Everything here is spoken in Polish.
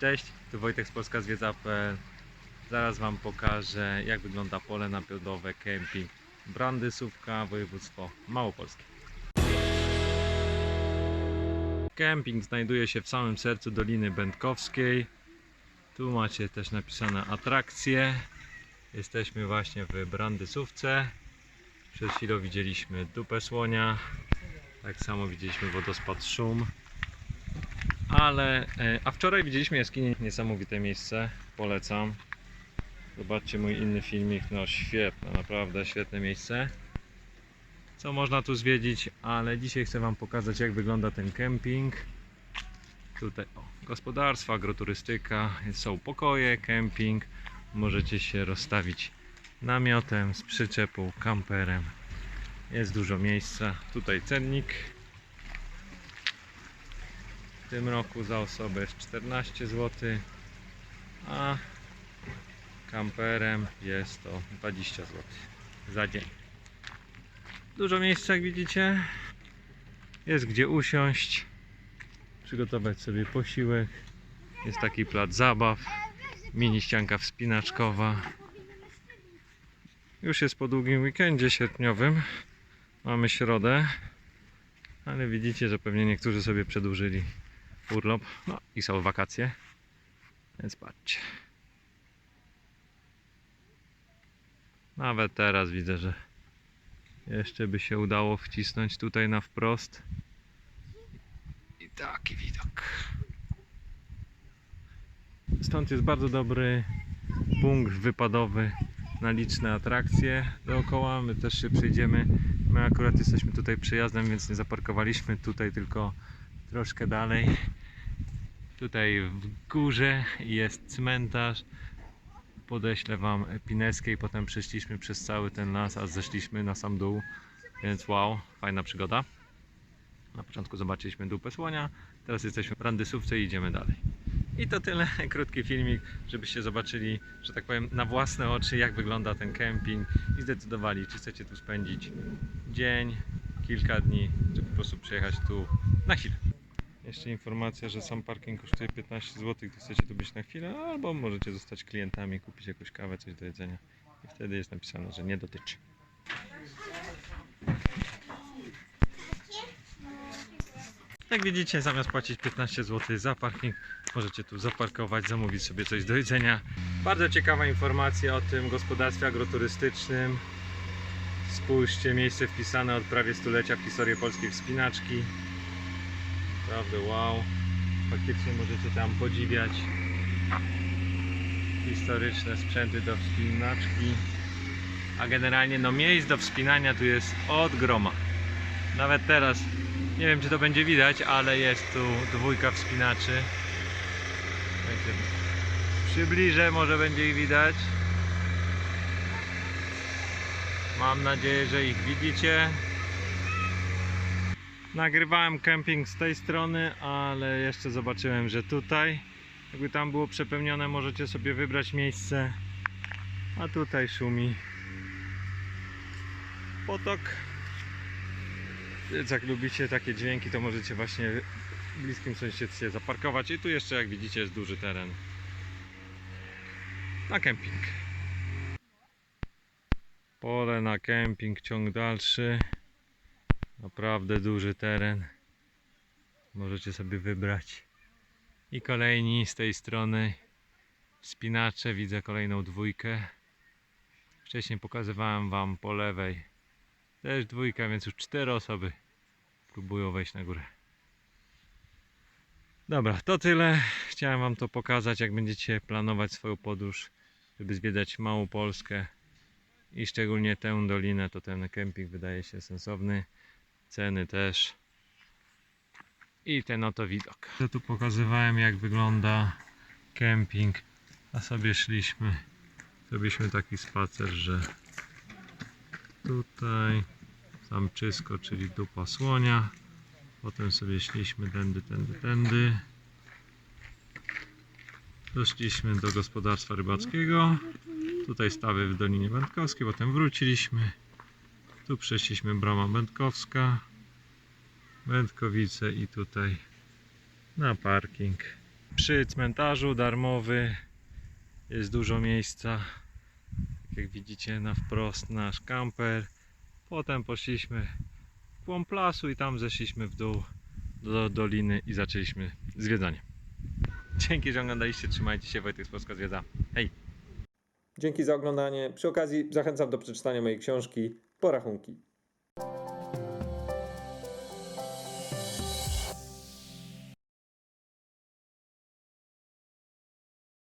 Cześć, tu Wojtek z Polska Zwiedza.pl Zaraz Wam pokażę jak wygląda pole napiodowe kemping Brandysówka, województwo małopolskie. Kemping znajduje się w samym sercu Doliny Będkowskiej. Tu macie też napisane atrakcje. Jesteśmy właśnie w Brandysówce. Przed chwilą widzieliśmy dupę słonia. Tak samo widzieliśmy wodospad Szum. Ale, e, a wczoraj widzieliśmy jaskinię, niesamowite miejsce, polecam. Zobaczcie mój inny filmik, no świetne, naprawdę świetne miejsce. Co można tu zwiedzić, ale dzisiaj chcę Wam pokazać jak wygląda ten kemping. Tutaj o, gospodarstwo, agroturystyka, są pokoje, kemping. Możecie się rozstawić namiotem, z przyczepą, kamperem. Jest dużo miejsca. Tutaj cennik. W tym roku za osobę jest 14 zł, a kamperem jest to 20 zł za dzień. Dużo miejsca jak widzicie. Jest gdzie usiąść, przygotować sobie posiłek. Jest taki plac zabaw, mini ścianka wspinaczkowa. Już jest po długim weekendzie sierpniowym. Mamy środę, ale widzicie, że pewnie niektórzy sobie przedłużyli urlop. No i są wakacje. Więc patrzcie. Nawet teraz widzę, że jeszcze by się udało wcisnąć tutaj na wprost. I taki widok. Stąd jest bardzo dobry punkt wypadowy na liczne atrakcje dookoła. My też się przejdziemy. My akurat jesteśmy tutaj przejazdem, więc nie zaparkowaliśmy tutaj, tylko troszkę dalej. Tutaj w górze jest cmentarz. Podeślę Wam Pineskę i potem przeszliśmy przez cały ten las, a zeszliśmy na sam dół. Więc wow, fajna przygoda. Na początku zobaczyliśmy dupę słonia, teraz jesteśmy w Randysówce i idziemy dalej. I to tyle, krótki filmik, żebyście zobaczyli, że tak powiem, na własne oczy, jak wygląda ten kemping i zdecydowali, czy chcecie tu spędzić dzień, kilka dni, czy po prostu przyjechać tu na chwilę. Jeszcze informacja, że sam parking kosztuje 15 zł, gdy chcecie tu być na chwilę, albo możecie zostać klientami, kupić jakąś kawę, coś do jedzenia. I wtedy jest napisane, że nie dotyczy. Jak widzicie, zamiast płacić 15 zł za parking, możecie tu zaparkować, zamówić sobie coś do jedzenia. Bardzo ciekawa informacja o tym gospodarstwie agroturystycznym. Spójrzcie, miejsce wpisane od prawie stulecia w historię polskiej wspinaczki. Naprawdę wow. Faktycznie możecie tam podziwiać historyczne sprzęty do wspinaczki. A generalnie no miejsc do wspinania tu jest od groma. Nawet teraz nie wiem czy to będzie widać, ale jest tu dwójka wspinaczy. Także przybliżę, może będzie ich widać. Mam nadzieję, że ich widzicie. Nagrywałem kemping z tej strony, ale jeszcze zobaczyłem, że tutaj, jakby tam było przepełnione, możecie sobie wybrać miejsce. A tutaj szumi potok. Więc jak lubicie takie dźwięki, to możecie właśnie w bliskim sąsiedztwie zaparkować. I tu jeszcze, jak widzicie, jest duży teren na kemping. Pole na kemping, ciąg dalszy. Naprawdę duży teren. Możecie sobie wybrać. I kolejni z tej strony wspinacze. Widzę kolejną dwójkę. Wcześniej pokazywałem Wam po lewej też dwójka, więc już cztery osoby próbują wejść na górę. Dobra, to tyle. Chciałem Wam to pokazać, jak będziecie planować swoją podróż, żeby zwiedzać małą Polskę i szczególnie tę dolinę, to ten kemping wydaje się sensowny. Ceny też. I ten oto widok. Ja tu pokazywałem, jak wygląda kemping, a sobie szliśmy. Zrobiliśmy taki spacer, że tutaj samczysko, czyli dupa słonia. Potem sobie szliśmy tędy, tędy, tędy. Doszliśmy do gospodarstwa rybackiego. Tutaj stawy w Dolinie Będkowskiej, potem wróciliśmy. Tu przeszliśmy Brama Będkowska, Będkowice i tutaj na parking. przy cmentarzu darmowy. Jest dużo miejsca. Tak jak widzicie na wprost nasz kamper. Potem poszliśmy w głąb lasu i tam zeszliśmy w dół do doliny i zaczęliśmy zwiedzanie. Dzięki, że oglądaliście. Trzymajcie się. Wojtek z Polska Zwiedza. Hej! Dzięki za oglądanie. Przy okazji zachęcam do przeczytania mojej książki Porachunki.